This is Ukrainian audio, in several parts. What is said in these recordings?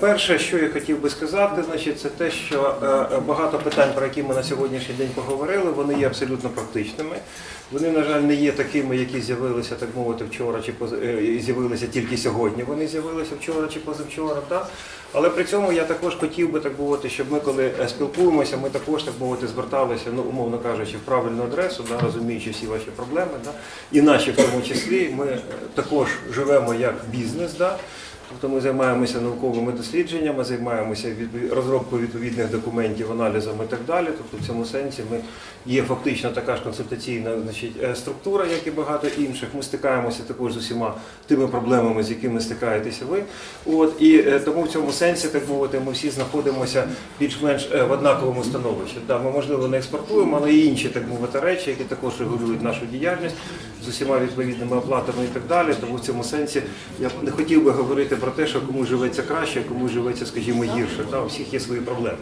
Перше, що я хотів би сказати, значить, це те, що е, е, багато питань, про які ми на сьогоднішній день поговорили, вони є абсолютно практичними. Вони, на жаль, не є такими, які з'явилися, так мовити, вчора чи поз... е, з'явилися тільки сьогодні. Вони з'явилися вчора чи позавчора. Так? Але при цьому я також хотів би так мовити, щоб ми, коли спілкуємося, ми також так мовити зверталися, ну умовно кажучи, в правильну адресу, да, розуміючи всі ваші проблеми, да, і наші в тому числі. Ми також живемо як бізнес. Да, Тобто ми займаємося науковими дослідженнями, займаємося розробкою відповідних документів, аналізом і так далі. Тобто в цьому сенсі ми є фактично така ж консультаційна значить, е, структура, як і багато інших. Ми стикаємося також з усіма тими проблемами, з якими стикаєтеся ви. От, і е, тому в цьому сенсі, так мовити, ми всі знаходимося більш-менш е, в однаковому становищі. Да, ми, можливо, не експортуємо, але і інші так мовити речі, які також регулюють нашу діяльність з усіма відповідними оплатами і так далі. Тому в цьому сенсі я не хотів би говорити про те, що комусь живеться краще, а комусь живеться, скажімо, гірше. Та, у всіх є свої проблеми.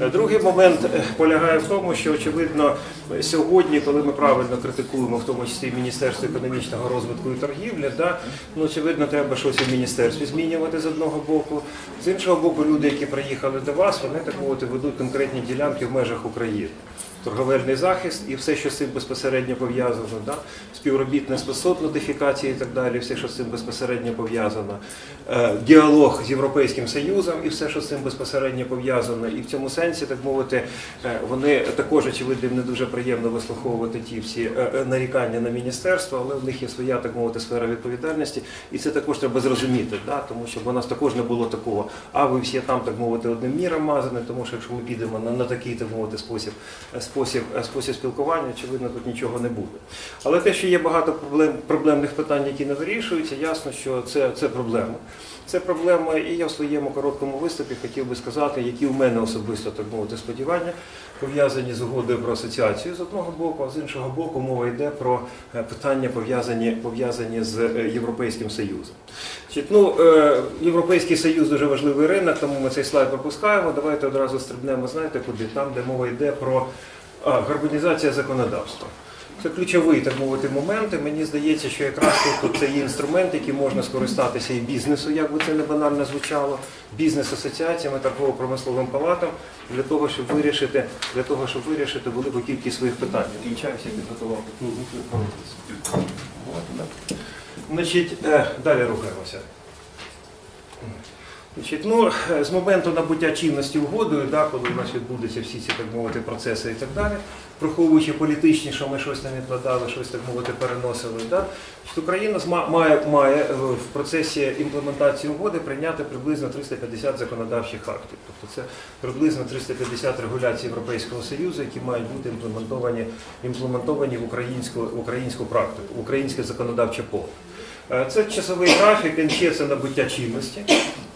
Е, Другий момент е, полягає в тому, що очевидно сьогодні, коли ми правильно критикуємо, в тому числі Міністерство економічного розвитку і торгівлі, да, ну очевидно, треба щось в міністерстві змінювати з одного боку. З іншого боку, люди, які приїхали до вас, вони так мовити ведуть конкретні ділянки в межах України. Торговельний захист і все, що з цим безпосередньо пов'язано, да? співробітництво сот нотифікації і так далі, все, що з цим безпосередньо пов'язано, Е, діалог з Європейським Союзом і все, що з цим безпосередньо пов'язано. І в цьому сенсі, так мовити, е, вони також очевидно не дуже приємно вислуховувати ті всі е, нарікання на міністерство, але в них є своя так мовити сфера відповідальності, і це також треба зрозуміти, да? тому що в нас також не було такого. А ви всі там так мовити одним міром мазані, тому що якщо ми підемо на, на такий так мовити спосіб, спосіб, е, спосіб спілкування, очевидно, тут нічого не буде. Але те, що є багато проблем, проблемних питань, які не вирішуються, ясно, що це, це проблема. Це проблема, і я в своєму короткому виступі хотів би сказати, які у мене особисто так мовити сподівання пов'язані з угодою про асоціацію з одного боку, а з іншого боку, мова йде про е, питання пов'язані пов'язані з е, Європейським Союзом. Ну, Європейський Союз дуже важливий ринок, тому ми цей слайд пропускаємо. Давайте одразу стрибнемо, знаєте, куди? Там, де мова йде про а, гармонізація законодавства. Це ключовий, так мовити, момент. І Мені здається, що якраз тут, це є інструмент, який можна скористатися і бізнесу, як би це не банально звучало, бізнес-асоціаціями, торгово-промисловим палатам для того, щоб вирішити, для того, щоб вирішити велику кількість своїх питань. Відмічаюся, я підготував. Значить, е, далі рухаємося. Значить, ну, з моменту набуття чинності угодою, да, коли у нас відбудуться всі ці так мовити процеси і так далі, враховуючи політичні, що ми щось не відкладали, щось так мовити переносили, да, Україна має, має е, в процесі імплементації угоди прийняти приблизно 350 законодавчих актів. Тобто це приблизно 350 регуляцій Європейського Союзу, які мають бути імплементовані, імплементовані в українську, в українську практику, в українське законодавче поле. Е, Це часовий графік, НЧ це набуття чинності.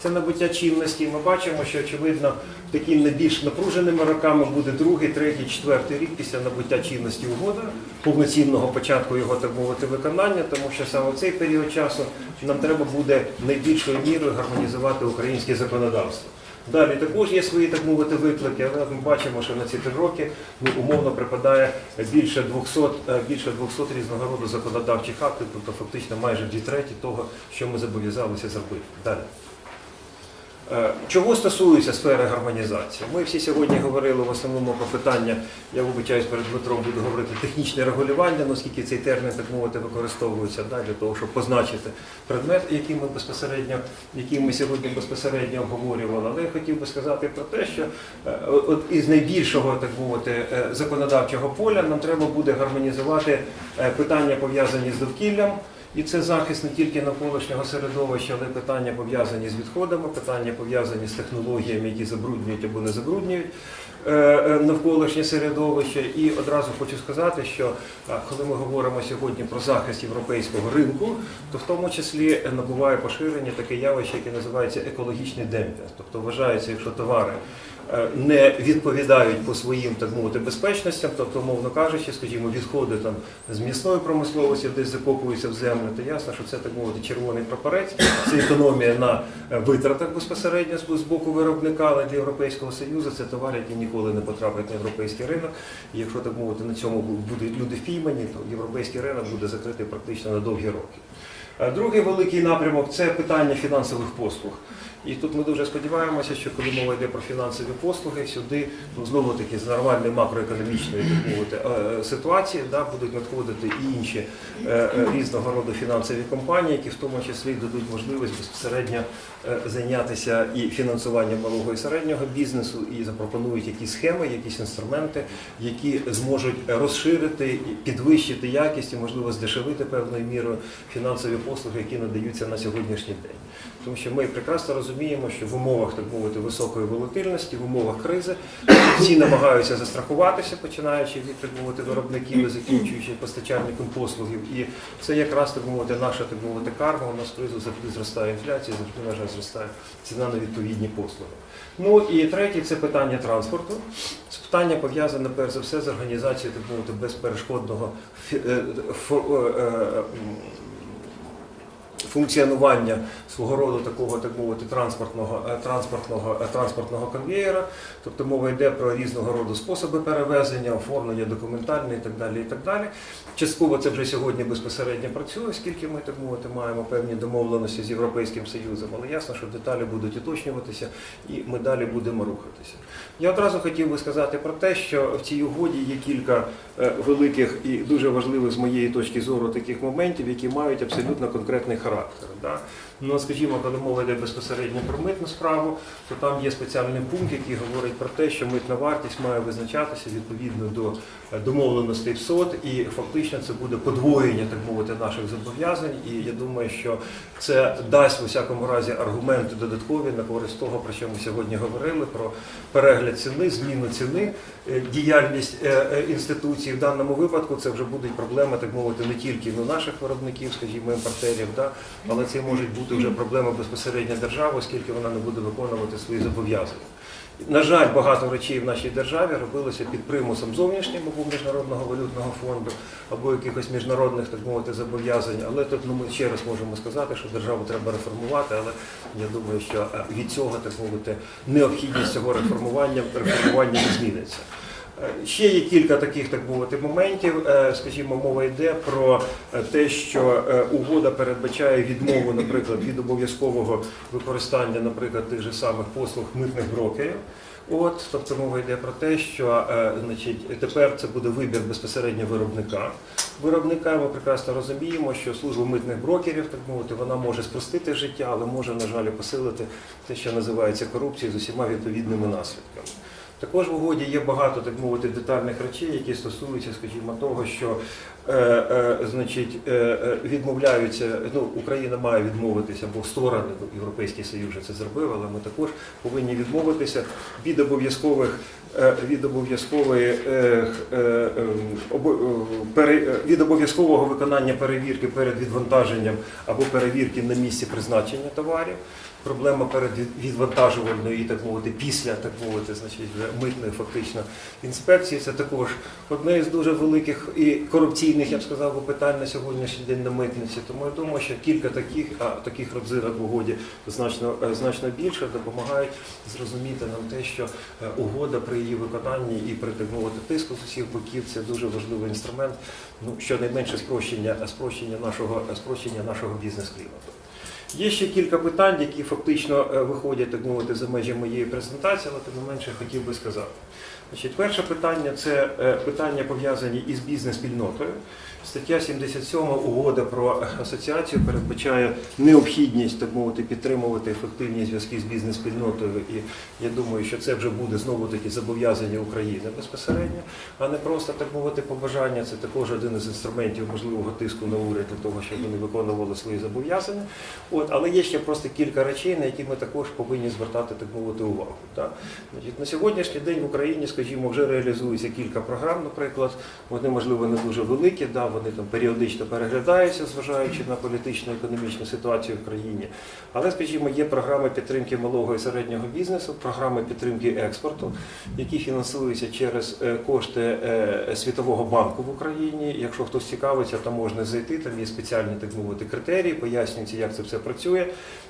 Це набуття чинності. Ми бачимо, що очевидно такими найбільш напруженими роками буде другий, третій, четвертий рік після набуття чинності угоди, повноцінного початку його так мовити виконання, тому що саме в цей період часу нам треба буде найбільшою мірою гармонізувати українське законодавство. Далі також є свої так мовити виклики, але ми бачимо, що на ці три роки ну, умовно припадає більше 200, е, більше 200 різного роду законодавчих актів, тобто фактично майже дві треті того, що ми зобов'язалися зробити. Далі. Е, Чого стосується сфери гармонізації? Ми всі сьогодні говорили в основному про питання, я вибачаюсь перед Дмитром, буду говорити технічне регулювання, наскільки цей термін, так мовити, використовується да, для того, щоб позначити предмет, який ми безпосередньо, який ми сьогодні безпосередньо обговорювали. Але я хотів би сказати про те, що е, от із найбільшого, так мовити, е, законодавчого поля нам треба буде гармонізувати питання пов'язані з довкіллям. І це захист не тільки навколишнього середовища, але питання пов'язані з відходами, питання пов'язані з технологіями, які забруднюють або не забруднюють е, е, навколишнє середовище. І одразу хочу сказати, що коли ми говоримо сьогодні про захист європейського ринку, то в тому числі набуває поширення таке явище, яке називається екологічний демпінг. Тобто вважається, якщо товари е, не відповідають по своїм так мовити безпечностям, тобто, мовно кажучи, скажімо, відходи там з м'ясної промисловості, десь закопуються в землю, то ясно, що це так мовити червоний прапорець, це економія на е, витратах безпосередньо з з боку виробника, але для Європейського Союзу це товар, який ніколи не потрапить на європейський ринок. І якщо так мовити на цьому будуть люди впіймані, то європейський ринок буде закритий практично на довгі роки. Е, Другий великий напрямок це питання фінансових послуг. І тут ми дуже сподіваємося, що коли мова йде про фінансові послуги, сюди ну, знову таки з нормальної макроекономічної мовити, е, ситуації да, будуть надходити і інші е, е, різного роду фінансові компанії, які в тому числі дадуть можливість безпосередньо е, зайнятися і фінансуванням малого і середнього бізнесу, і запропонують якісь схеми, якісь інструменти, які зможуть розширити, підвищити якість і можливо здешевити певною мірою фінансові послуги, які надаються на сьогоднішній день. Тому що ми прекрасно розуміємо, що в умовах так мовити високої волатильності, в умовах кризи всі намагаються застрахуватися, починаючи від так мовити виробників і закінчуючи постачальником послугів. І це якраз так мовити наша так мовити карма. У нас кризу завжди зростає інфляція, завжди на жаль зростає ціна на відповідні послуги. Ну і третє це питання транспорту. Це питання пов'язане перш за все з організацією так мовити безперешкодного е, е, е, функціонування свого роду такого, так мовити, транспортного, е, транспортного, е, транспортного конвеєра. Тобто мова йде про різного роду способи перевезення, оформлення документальне і так далі. І так далі. Частково це вже сьогодні безпосередньо працює, оскільки ми так мовити маємо певні домовленості з Європейським Союзом, але ясно, що деталі будуть уточнюватися і ми далі будемо рухатися. Я одразу хотів би сказати про те, що в цій угоді є кілька е, великих і дуже важливих з моєї точки зору таких моментів, які мають абсолютно конкретний характер. Да? Ну, скажімо, коли мова йде безпосередньо про митну справу, то там є спеціальний пункт, який говорить про те, що митна вартість має визначатися відповідно до е, домовленостей СОТ, і фактично це буде подвоєння, так мовити, наших зобов'язань. І я думаю, що це дасть в усякому разі аргументи додаткові на користь того, про що ми сьогодні говорили, про перегляд ціни, зміну ціни, е, діяльність е, інституцій. В даному випадку це вже будуть проблеми, так мовити, не тільки ну, наших виробників, скажімо, імпортерів, да, але це можуть бути вже проблеми безпосередньо держави, оскільки вона не буде виконувати свої зобов'язання. На жаль, багато речей в нашій державі робилося під примусом зовнішнім або міжнародного валютного фонду, або якихось міжнародних, так мовити, зобов'язань. Але тут ну, ми ще раз можемо сказати, що державу треба реформувати, але я думаю, що е, від цього, так мовити, необхідність цього реформування, реформування не зміниться. Е, Ще є кілька таких, так мовити, моментів. Е, Скажімо, мова йде про е, те, що угода передбачає відмову, наприклад, від обов'язкового використання, наприклад, тих же самих послуг митних брокерів. От, тобто мова йде про те, що значить, тепер це буде вибір безпосередньо виробника. Виробника ми прекрасно розуміємо, що служба митних брокерів, так мовити, вона може спростити життя, але може, на жаль, посилити те, що називається корупцією з усіма відповідними наслідками. Також в угоді є багато, так мовити, детальних речей, які стосуються, скажімо, того, що е, е, значить, е, е, відмовляються, ну, Україна має відмовитися, бо сторони, Європейський Союз вже це зробив, але ми також повинні відмовитися від обов'язкових е, від обов'язкової е, від обов'язкового виконання перевірки перед відвантаженням або перевірки на місці призначення товарів. Проблема перед від- відвантажувальною і так мовити після так мовити, значить митної фактично інспекції. Це також одне із дуже великих і корупційних, я б сказав, питань на сьогоднішній день на митниці. Тому я думаю, що кілька таких, а таких родзинок в угоді значно е, значно більше допомагають зрозуміти нам те, що е, угода при її виконанні і при так мовити тиску з усіх боків це дуже важливий інструмент. Ну щонайменше спрощення спрощення нашого спрощення нашого бізнес-клімату. Є ще кілька питань, які фактично е, виходять, так мовити, за межі моєї презентації, але тим не менше хотів би сказати. Значить, перше питання це е, питання пов'язані із бізнес-спільнотою. Стаття 77 угода про асоціацію передбачає необхідність, так мовити, підтримувати ефективні зв'язки з бізнес-спільнотою. І я думаю, що це вже буде знову таки зобов'язання України безпосередньо, а не просто так мовити побажання. Це також один із інструментів можливого тиску на уряд для того, щоб вони виконували свої зобов'язання. От, але є ще просто кілька речей, на які ми також повинні звертати так мовити увагу. Так? Значить, на сьогоднішній день в Україні, скажімо, вже реалізується кілька програм, наприклад, вони можливо не дуже великі, да, вони там періодично переглядаються, зважаючи на політичну економічну ситуацію в країні. Але, скажімо, є програми підтримки малого і середнього бізнесу, програми підтримки експорту, які фінансуються через е, кошти е, Світового банку в Україні. Якщо хтось цікавиться, там можна зайти, там є спеціальні так мовити критерії, пояснюється, як це все працює.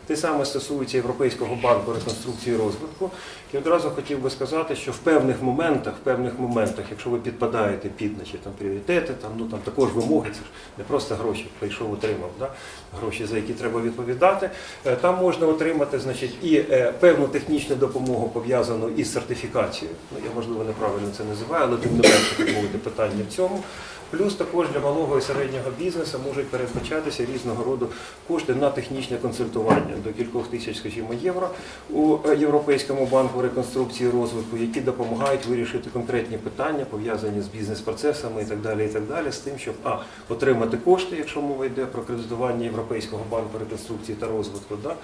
Те саме стосується Європейського банку реконструкції і розвитку. І одразу хотів би сказати, що в певних моментах, в певних моментах, якщо ви підпадаєте під значить, там, пріоритети, там, ну, там також вимоги, це ж не просто гроші, прийшов, отримав, да? гроші, за які треба відповідати. Е, Там можна отримати значить, і е, певну технічну допомогу пов'язану із сертифікацією. Ну, я можливо неправильно це називаю, але тим не менше мовити питання в цьому. Плюс також для малого і середнього бізнесу можуть передбачатися різного роду кошти на технічне консультування до кількох тисяч, скажімо, євро у Європейському банку реконструкції і розвитку, які допомагають вирішити конкретні питання, пов'язані з бізнес-процесами і так далі, і так далі, з тим, щоб а отримати кошти, якщо мова йде про кредитування Європейського банку реконструкції та розвитку. Да?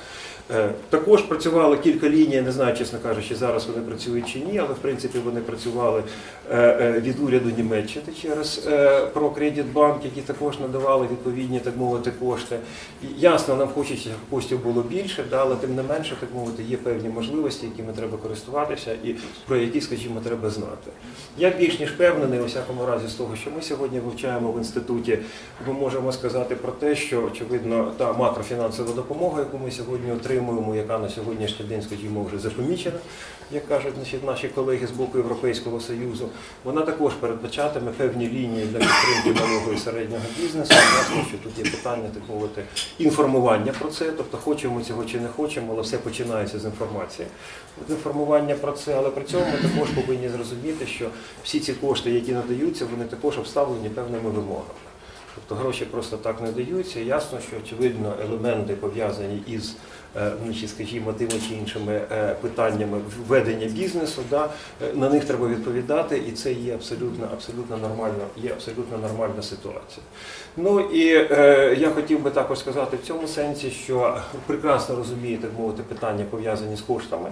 Е, Також працювало кілька ліній, не знаю, чесно кажучи, зараз вони працюють чи ні, але в принципі вони працювали е, е, від уряду Німеччини через е, Прокредитбанк, які також надавали відповідні, так мовити, кошти. І ясно, нам хочеться, щоб коштів було більше, да, але тим не менше, так мовити, є певні можливості, якими треба користуватися і про які, скажімо, треба знати. Я більш ніж впевнений, у всякому разі, з того, що ми сьогодні вивчаємо в інституті, ми можемо сказати про те, що очевидно та макрофінансова допомога, яку ми сьогодні отримуємо, яка на сьогоднішній день, скажімо, вже запомічена, як кажуть значить, наші колеги з боку Європейського Союзу, вона також передбачатиме певні лінії для підтримки малого і середнього бізнесу. Ясно, що тут є питання, так мовити, інформування про це, тобто хочемо цього чи не хочемо, але все починається з інформації. От інформування про це, але при цьому ми також повинні зрозуміти, що всі ці кошти, які надаються, вони також обставлені певними вимогами. Тобто гроші просто так не даються. Ясно, що очевидно елементи пов'язані із, значить, скажімо, тими чи іншими е, питаннями ведення бізнесу, да, е, на них треба відповідати, і це є абсолютно, абсолютно нормально, є абсолютно нормальна ситуація. Ну і е, я хотів би також сказати в цьому сенсі, що прекрасно розумієте, мовити, питання пов'язані з коштами.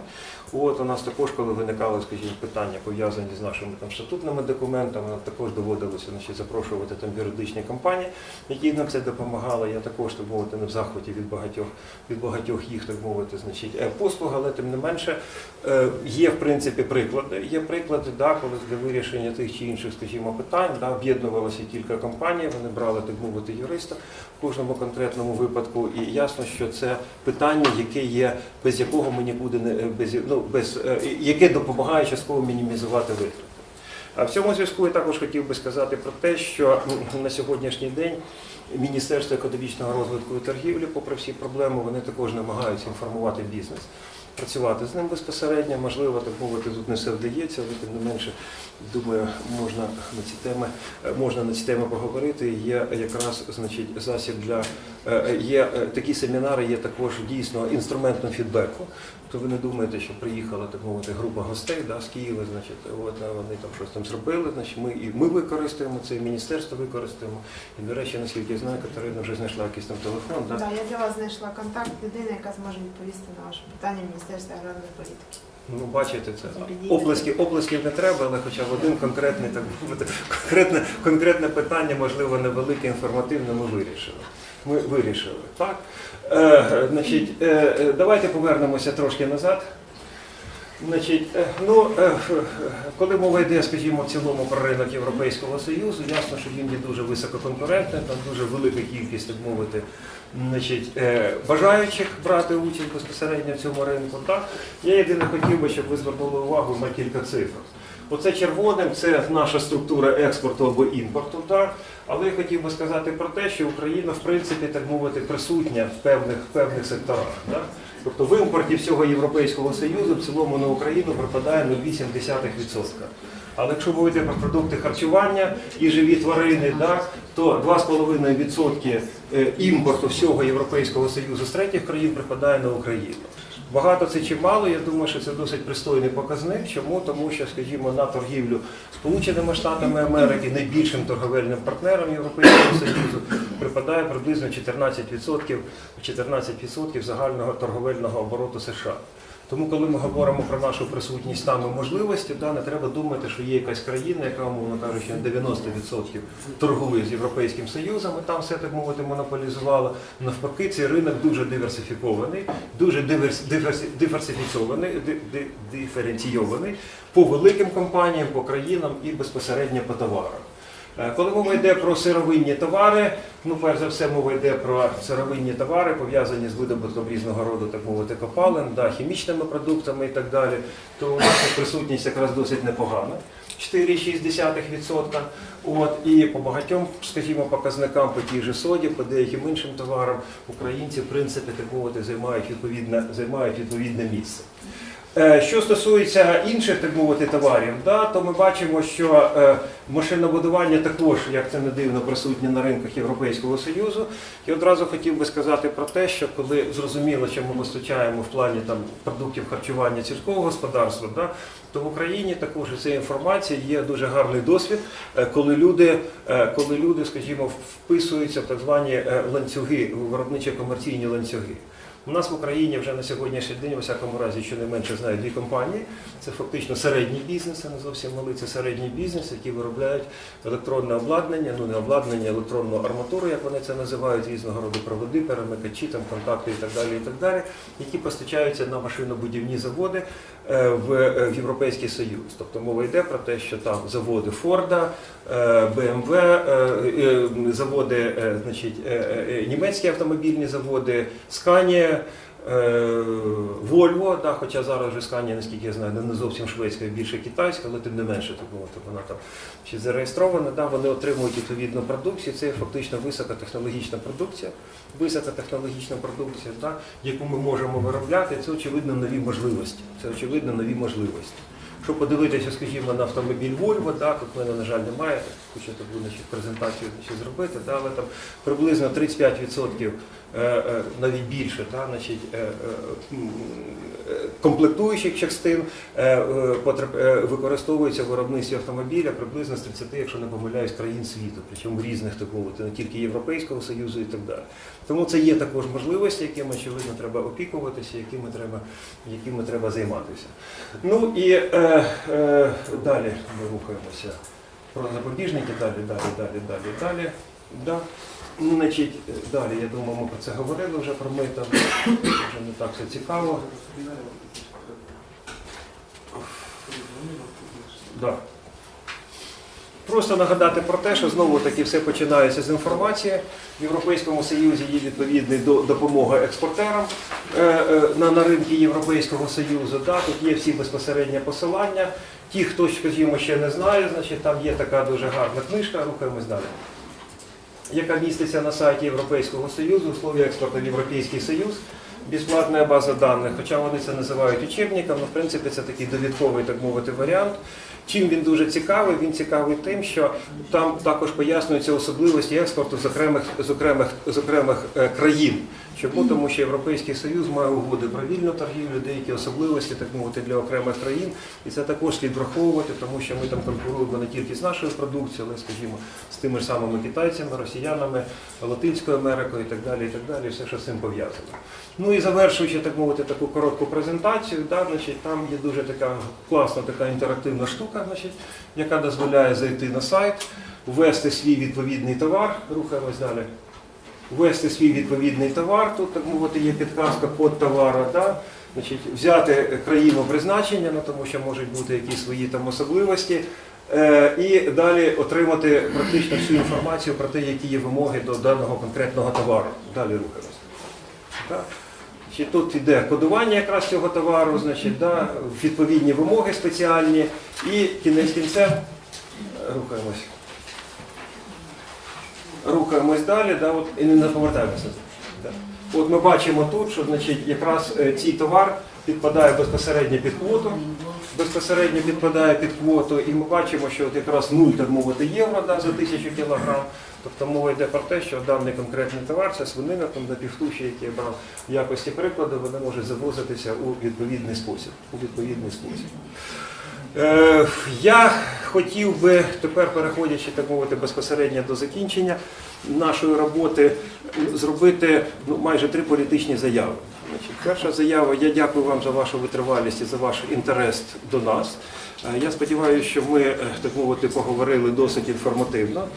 От у нас також, коли виникали, скажімо, питання пов'язані з нашими там статутними документами, нам також доводилося значить, запрошувати там юридичні компанії, які нам це допомагали. Я також так мовити не в захваті від багатьох від багатьох їх, так мовити, значить, е, послуг, але тим не менше е, є в принципі приклади. Є приклади, да, коли для вирішення тих чи інших, скажімо, питань да, об'єднувалося кілька компаній, вони брали так мовити юриста в кожному конкретному випадку. І ясно, що це питання, яке є, без якого ми нікуди не без ну без е, яке допомагає частково мінімізувати витрати. А в цьому зв'язку я також хотів би сказати про те, що на сьогоднішній день Міністерство економічного розвитку і торгівлі, попри всі проблеми, вони також намагаються інформувати бізнес, працювати з ним безпосередньо. Можливо, так мовити, тут не все вдається, але тим не менше, думаю, можна на ці теми е, можна на ці теми поговорити. Є якраз значить засіб для е, є е, такі семінари, є також дійсно інструментом фідбеку. То ви не думаєте, що приїхала так мовити група гостей да, з Києва, значить, от вони там щось там зробили. Значить, ми і ми використаємо це, і міністерство використаємо. І до речі, наскільки я знаю, Катерина вже знайшла якийсь там телефон. Да? Так, я для вас знайшла контакт людини, яка зможе відповісти на ваше питання Міністерства аграрної політики. Ну, бачите, це Оплесків, оплесків не треба, але хоча б один конкретний так конкретне, конкретне питання, можливо, невелике, інформативне, ми вирішили. Ми вирішили. Так? Е, значить, е, е, давайте повернемося трошки назад. Значить, е, ну, е, коли мова йде, скажімо, в цілому про ринок Європейського Союзу, ясно, що він є дуже висококонкурентним, там дуже велика кількість, так мовити, значить, е, бажаючих брати участь безпосередньо в цьому ринку. Так? Я єдине хотів би, щоб ви звернули увагу на кілька цифр. Оце червоним це наша структура експорту або імпорту. Так? Але я хотів би сказати про те, що Україна, в принципі, так мовити, присутня в певних, в певних секторах. Так? Тобто в імпорті всього Європейського Союзу в цілому на Україну припадає 0,8%. Але якщо мовити про продукти харчування і живі тварини, да, то 2,5% е, імпорту всього Європейського Союзу з третіх країн припадає на Україну. Багато це чи мало, я думаю, що це досить пристойний показник. Чому? Тому що, скажімо, на торгівлю Сполученими Штатами Америки, найбільшим торговельним партнером Європейського Союзу, припадає приблизно 14%, 14% загального торговельного обороту США. Тому, коли ми говоримо про нашу присутність там і можливості, да, не треба думати, що є якась країна, яка, умовно кажучи, 90% торгує з Європейським Союзом, і там все так мовити монополізувала. Навпаки, цей ринок дуже диверсифікований, дуже диверс, диверсі- диверсифіційований, ди- ди- диференційований по великим компаніям, по країнам і безпосередньо по товарам. Е, Коли мова йде про сировинні товари, ну перш за все мова йде про сировинні товари, пов'язані з видобутком різного роду, так мовити, копалин, да, хімічними продуктами і так далі, то у нас присутність якраз досить непогана. 4,6%. От, і по багатьом, скажімо, показникам по тій же соді, по деяким іншим товарам українці, в принципі, так мовити, займають відповідне, займають відповідне місце. Е, Що стосується інших, так мовити, товарів, да, то ми бачимо, що е, машинобудування також, як це не дивно, присутнє на ринках Європейського Союзу. І одразу хотів би сказати про те, що коли зрозуміло, що ми постачаємо в плані там, продуктів харчування сільського господарства, да, то в Україні також і цієї інформації є дуже гарний досвід, е, коли люди, коли люди, скажімо, вписуються в так звані ланцюги, виробничо-комерційні ланцюги. У нас в Україні вже на сьогоднішній день, у всякому разі, щонайменше знають дві компанії. Це фактично середній бізнес, а не зовсім малий, це середній бізнес, які виробляють електронне обладнання, ну не обладнання, електронну арматуру, як вони це називають, різного роду проводи, перемикачі, там контакти і так далі, і так далі, які постачаються на машинобудівні заводи в, е, Європейський Союз. Тобто мова йде про те, що там заводи Форда, БМВ, е, заводи, е, значить, е, е, німецькі автомобільні заводи, Сканія. Вольво, да, хоча зараз вже Сканія, наскільки я знаю, не зовсім шведська, а більше китайська, але тим не менше так мовити, вона там ще зареєстрована. Да, вони отримують відповідну продукцію. Це фактично високотехнологічна продукція, високотехнологічна продукція, да, яку ми можемо виробляти. Це очевидно нові можливості. Це очевидно нові можливості. Якщо подивитися, скажімо, на автомобіль Volvo, да, тут в мене, на жаль, немає, хочу таку значить, презентацію ще зробити, да, але там приблизно 35%, е, е, навіть більше, да, значить, е, е, е, комплектуючих частин е, е, е, використовується в виробництві автомобіля приблизно з 30, якщо не помиляюсь, країн світу, причому різних так мовити, не тільки Європейського Союзу і так далі. Тому це є також можливості, якими очевидно треба опікуватися, якими треба, якими треба займатися. Ну і е, е, далі ми рухаємося про запобіжники, далі, далі, далі, далі, далі. Да. Ну, Значить, е, далі, я думаю, ми про це говорили вже про мита. Вже не так все цікаво. Да. Просто нагадати про те, що знову таки все починається з інформації. В Європейському Союзі є відповідний до допомога експортерам е, е, на, на ринки Європейського Союзу. Да, тут є всі безпосередні посилання. Ті, хто, скажімо, ще не знає, значить там є така дуже гарна книжка, рухаємось далі, яка міститься на сайті Європейського Союзу, условия експорту в Європейський Союз. Безплатна база даних, хоча вони це називають учебником, але в принципі це такий довідковий, так мовити, варіант. Чим він дуже цікавий? Він цікавий тим, що там також пояснюються особливості експорту з окремих, з окремих, з окремих е, країн. Чому? Тому що Європейський Союз має угоди про вільну торгівлю, деякі особливості, так мовити, для окремих країн. І це також слід враховувати, тому що ми там конкуруємо не тільки з нашою продукцією, але, скажімо, з тими ж самими китайцями, росіянами, Латинською Америкою і так далі, і так далі, все, що з цим пов'язано. Ну і завершуючи, так мовити, таку коротку презентацію, да, значить, там є дуже така класна така інтерактивна штука, значить, яка дозволяє зайти на сайт, ввести свій відповідний товар, рухаємось далі. Ввести свій відповідний товар, тут так мовити є підказка код товару, да? значить, взяти країну призначення, ну, тому що можуть бути якісь свої там особливості, е, і далі отримати практично всю інформацію про те, які є вимоги до даного конкретного товару. Далі рухаємося. Так. Значить, Тут йде кодування якраз цього товару, значить, да, відповідні вимоги спеціальні і кінець кінцем рухаємось. Рухаємось далі, да, от, і не повертаємося. От ми бачимо тут, що значить, якраз е, цей товар підпадає безпосередньо під квоту, безпосередньо підпадає під квоту, і ми бачимо, що от якраз 0 так євро да, за тисячу кілограм. Тобто мова йде про те, що даний конкретний товар, це свинина, там на півтуші, які я брав в якості прикладу, вони можуть завозитися у відповідний спосіб. У відповідний спосіб. Е, я хотів би тепер, переходячи так мовити, безпосередньо до закінчення нашої роботи, зробити ну, майже три політичні заяви. Значить, перша заява, я дякую вам за вашу витривалість і за ваш інтерес до нас. Е, Я сподіваюся, що ми, е, так мовити, поговорили досить інформативно.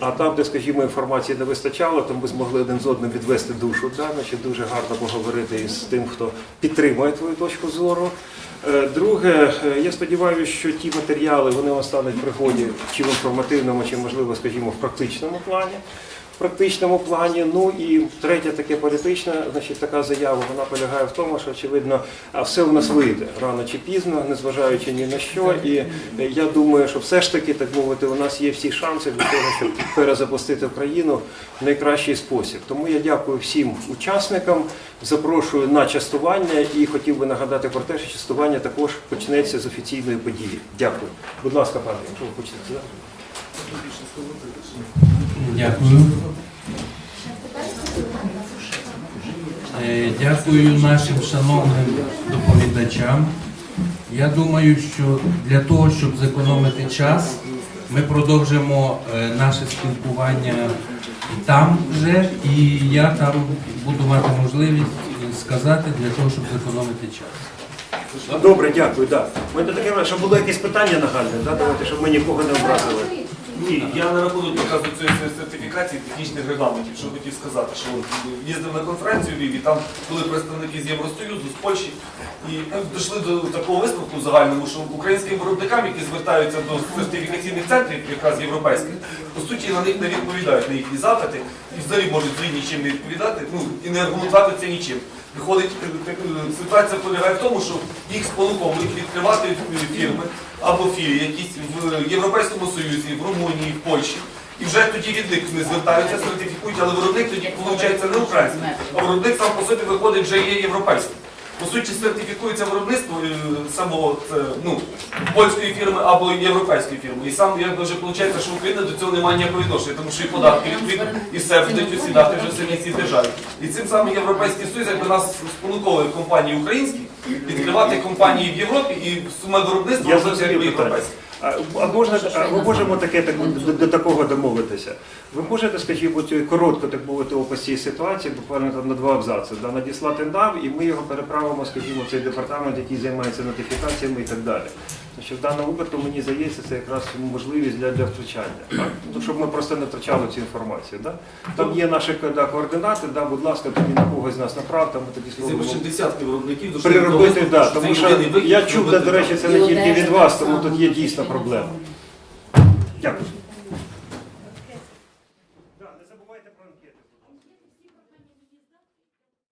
А там, де, скажімо, інформації не вистачало, то ми змогли один з одним відвести душу. Да? Значить, дуже гарно поговорити із тим, хто підтримує твою точку зору. Е, Друге, е, я сподіваюся, що ті матеріали вони вам стануть пригоді чи в інформативному, чи можливо, скажімо, в практичному плані. В практичному плані. Ну і третє таке політичне, значить, така заява, вона полягає в тому, що очевидно, все у нас вийде рано чи пізно, незважаючи ні на що. І я думаю, що все ж таки, так мовити, у нас є всі шанси для того, щоб перезапустити країну в найкращий спосіб. Тому я дякую всім учасникам, запрошую на частування і хотів би нагадати про те, що частування також почнеться з офіційної події. Дякую. Будь ласка, пане, якщо ви хочете. Дякую. Е, Дякую нашим шановним доповідачам. Я думаю, що для того, щоб зекономити час, ми продовжимо е, наше спілкування там вже, і я там буду мати можливість сказати для того, щоб зекономити час. Добре, дякую. Да. Мене таке, щоб було якесь питання нагальне, да? давайте, щоб ми нікого не образили. Ні, я на рахунок показу цієї сертифікації технічних регламентів, що хотів сказати, що їздив на конференцію в Львів, там були представники з Євросоюзу, з Польщі, і ми дійшли до такого висновку загальному, що українським виробникам, які звертаються до сертифікаційних центрів, якраз європейських, по суті на них не відповідають на їхні запити, і взагалі можуть взагалі нічим не відповідати, ну і не аргументувати це нічим. Виходить, е, е, ситуація полягає в тому, що їх спонуковують відкривати фірми або філії якісь в Європейському Союзі, в Румунії, в Польщі. І вже тоді від них не звертаються, сертифікують, але виробник тоді виходить не український, а виробник сам по собі виходить вже є європейським. По суті, сертифікується виробництво е, самого ну, польської фірми або європейської фірми. І сам як вже виходить, що Україна до цього не має ніякого відношення, тому що і податки відповідно, і все будуть усідати вже самі ці державі. І цим самим Європейський Союз якби нас спонуковує компанії українські відкривати компанії в Європі і суме виробництва вже європейське. А, а можна, ми можемо таке так до, до такого домовитися? Ви можете, скажімо, от коротко так мовити опис цієї ситуації, буквально там на два абзаци, да, надіслати нам, і ми його переправимо, скажімо, в цей департамент, який займається нотифікаціями і так далі. Значить, в даному випадку мені здається, це якраз можливість для, для втручання. Так? Ну, щоб ми просто не втрачали цю інформацію. Да? Там є наші да, координати, да, будь ласка, тоді на когось з нас направте, ми тоді Це зробимо. ще десятки виробників до Переробити, да, тому що я чув, до речі, це не тільки від вас, тому тут є дійсно проблема. Дякую.